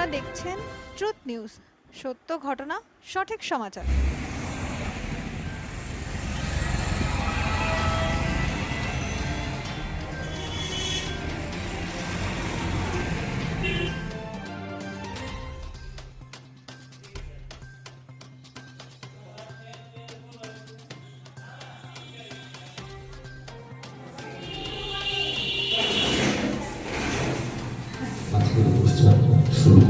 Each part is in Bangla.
আপনারা দেখছেন ট্রুথ নিউজ। সত্য ঘটনা সঠিক সমাচার।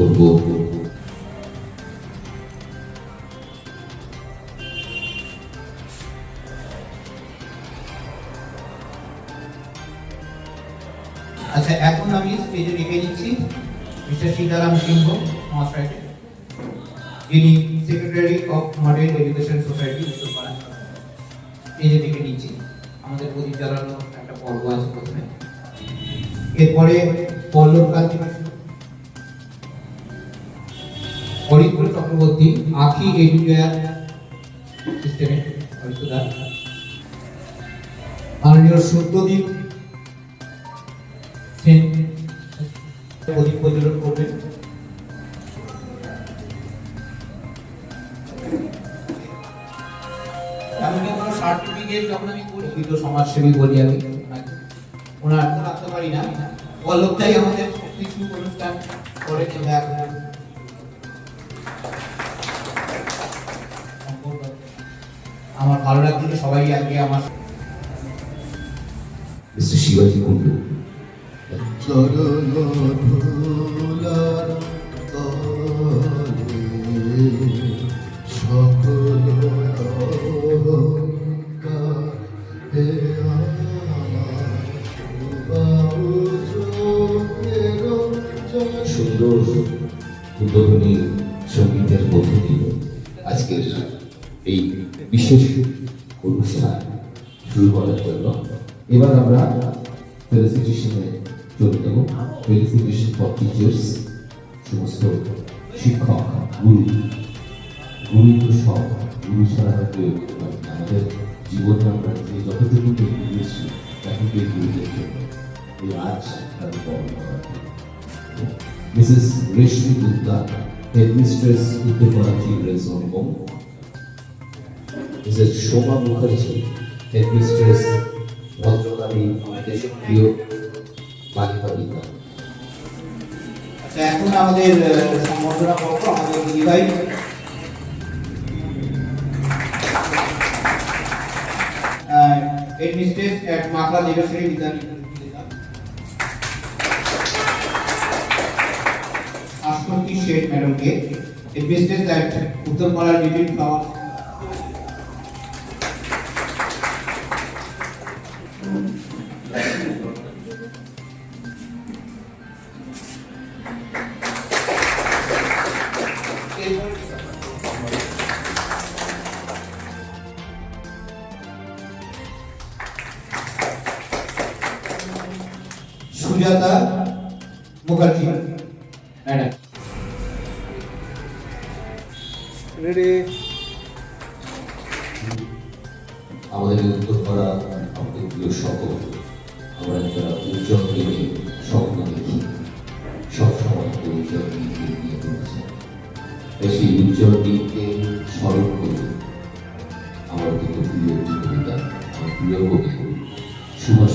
করব। আচ্ছা এখন আমি স্টেজে রেখে দিচ্ছি। মিস্টার সীতারাম সিংহ মহাশয়কে, যিনি secretary of model education society Uttarpara স্টেজে রেখে নিচ্ছি, আমাদের প্রদীপ জ্বালানো একটা পর্ব আছে প্রথমে। এরপরে পল্লব কান্তি হরিপুর চক্রবর্তী আখি এডুকেয়ার সিস্টেমে মাননীয় সত্যদীপ সেন প্রদীপ প্রজ্বলন করবেন। এমনকি কোনো সার্টিফিকেট যখন আমি সমাজসেবী বলি আমি। ওনার রাখতে পারি না। পল্লবটাই আমাদের কিছু অনুষ্ঠান ভালো লাগছে সবাই আজকে আমার শিবাজী শিবাজি কুন্ডু চরণ বিশেষ অনুষ্ঠান শুরু করার জন্য এবার আমরা ফেলিসিটেশনে চলে যাব ফেলিসিটেশন ফর টিচার্স সমস্ত শিক্ষক গুরু গুরু তো সব গুরু ছাড়া তো কেউ নয়। আমাদের জীবনে আমরা যে যতটুকু দিয়েছি তাকে গুরুদের জন্য এই আজ তাদের বড় করা Mrs. Reshmi Gupta, Headmistress Uttapara Children's Home. Mrs. Shoma Mukherjee, Headmistress Bhadrakali দেশপ্রিয় বালিকা বিদ্যালয় আচ্ছা এখন আমাদের সম্বর্ধনা পর্ব আমাদের দিদিভাই হেডমিস্ট্রেস অ্যাট মাকলা দেবশ্রী বিদ্যালয় আশকর্তি শেঠ ম্যাডামকে headmistress at Uttarpara little flower Sujata Mukherjee. Madam আমাদের উত্তর করা আমাদের প্রিয় সকল আমরা একটা উজ্জ্বল স্বপ্ন দেখি সবসময় উজ্জ্বল দিনকে নিয়ে চলছে। তাই সেই উজ্জ্বল দিনকে স্মরণ করে আমার কিন্তু প্রিয় একটি কবিতা আমার প্রিয় কবি সুভাষ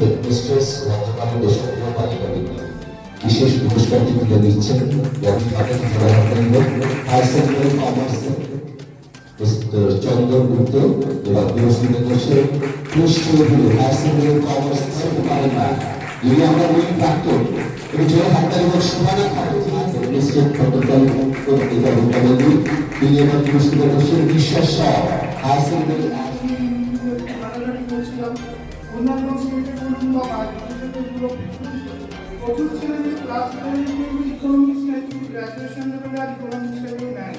হেডমিস্ট্রেস গতকালের দেশপ্রিয় বালিকা বিদ্যালয় বিশেষ পুরস্কারটি তুলে দিচ্ছেন? রবীন্দ্রনাথ হায়ার সেকেন্ডারি কমার্সের মিস্টার চন্দন গুপ্ত এবার পুরস্কৃত করছে পুষ্পগুরু সেকেন্ডারি কমার্স পারেনা যদি আমরা বলি প্রাক্তন। তুমি চলে হাততালি এবং এবার পুরস্কৃত করছেন বিশ্বাস অন্যান্য স্টেটে বলুন বা প্রচুর ছেলেদের ক্লাস ইকোনমিক্স নাকি গ্র্যাজুয়েশন লেভেলে আর ইকোনমিক্স লেভেলে নেয়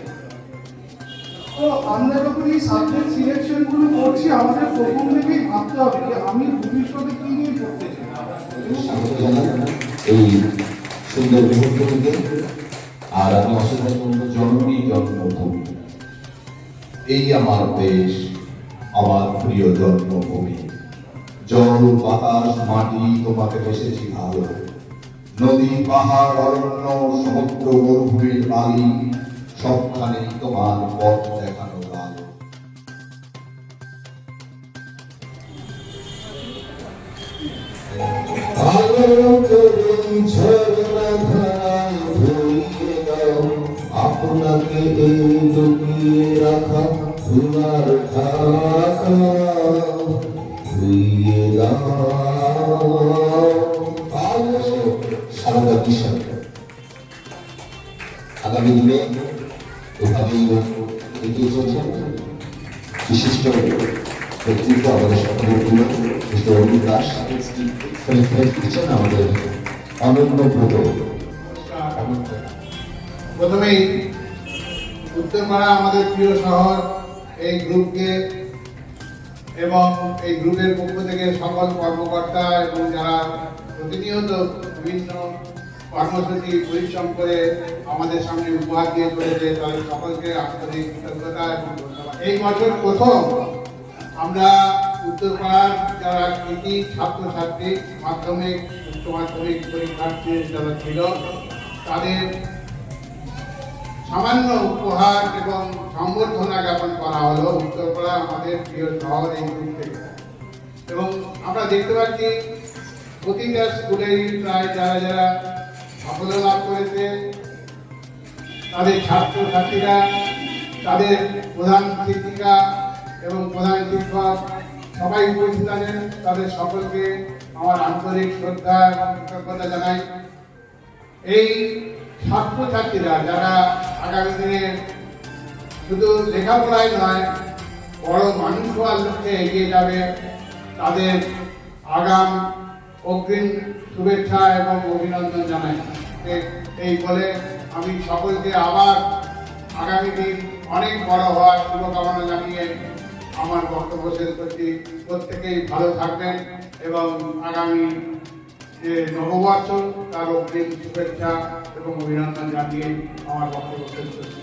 তো আমরা যখন এই সাবজেক্ট সিলেকশনগুলো করছি আমাদের প্রথম থেকেই ভাবতে হবে যে আমি ভবিষ্যতে কি নিয়ে পড়তে চাই এই সুন্দর মুহূর্তটিকে আর আমি অসুবিধা করব জননী জন্মভূমি। এই আমার দেশ, আমার প্রিয় জন্মভূমি। জল, বাতাস, মাটি তোমাকে বেসেছি ভালো। নদী, পাহাড়, অরণ্য, সমুদ্র, মরুভূমির বালি সবখানে তোমার পথ সারদা আগামী দিনে এভাবেই এগিয়ে চলছেন বিশিষ্ট ব্যক্তিত্ব আমাদের সকলের প্রিয় অরবিন্দ দাস দিচ্ছেন? আমাদের অনন্য ব্রত প্রথমেই উত্তরপাড়া আমাদের প্রিয় শহর, এই গ্রুপকে এবং এই গ্রুপের পক্ষ থেকে সকল কর্মকর্তা এবং যারা প্রতিনিয়ত বিভিন্ন কর্মসূচি পরিশ্রম করে আমাদের সামনে উপহার দিয়ে চলেছে। তাদের সকলকে আন্তরিক কৃতজ্ঞতা এই বছর প্রথম আমরা উত্তরপাড়ার যারা কৃতি ছাত্রছাত্রী, মাধ্যমিক, উচ্চ মাধ্যমিক পরীক্ষার্থী যারা ছিল, তাদের সামান্য উপহার এবং সম্বর্ধনা জ্ঞাপন করা হলো উত্তরপাড়া আমাদের প্রিয় শহর এই থেকে। এবং আমরা দেখতে পাচ্ছি প্রতিটা স্কুলেই প্রায় যারা যারা সাফল্য লাভ করেছে। তাদের ছাত্রছাত্রীরা, তাদের প্রধান শিক্ষিকা এবং প্রধান শিক্ষক, সবাই উপস্থিত আছেন। তাদের সকলকে আমার আন্তরিক শ্রদ্ধা এবং কৃতজ্ঞতা জানাই। এই ছাত্রছাত্রীরা যারা আগামী দিনে শুধু লেখাপড়ায় নয়, বড় মানুষ হওয়ার লক্ষ্যে এগিয়ে যাবে, তাদের আগাম অগ্রিম শুভেচ্ছা এবং অভিনন্দন জানাই। এই বলে আমি সকলকে আবার আগামী দিন অনেক বড় হওয়ার শুভকামনা জানিয়ে আমার বক্তব্য শেষ করছি। প্রত্যেকেই ভালো থাকবেন এবং আগামী যে নববর্ষ, তার অগ্রিম শুভেচ্ছা এবং অভিনন্দন জানিয়ে আমার বক্তব্য শেষ করছি।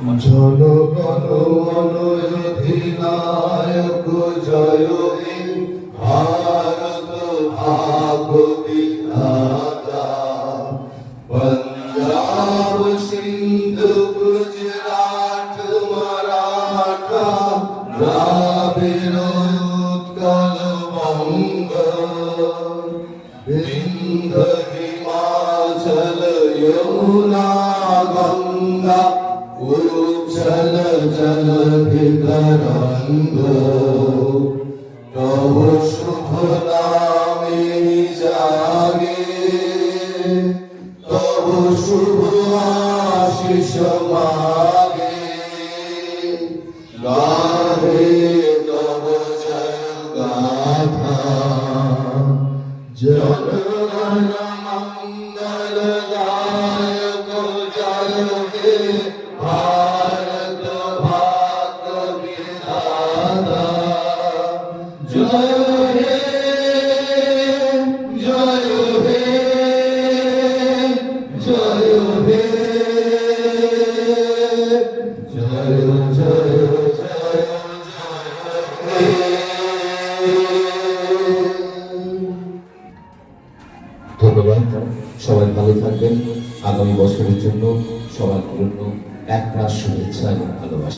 জনগণ অধিনায়ক জয় ভারত ভাগ বিধাতা পঞ্জাব সিন্ধু গুজরাট মারাঠা দ্রাবিড় উৎকল বঙ্গ বিন্দ হিমাচল যমুনা বিতরঙ্গ তব শুভ নামে জাগে তব শুভ আশিস মাগে গাহে তব জয় গাথা জনগণ ধন্যবাদ। সবাই ভালো থাকবেন। আগামী বছরের জন্য সবার জন্য এক শুভেচ্ছা এবং ভালোবাসা।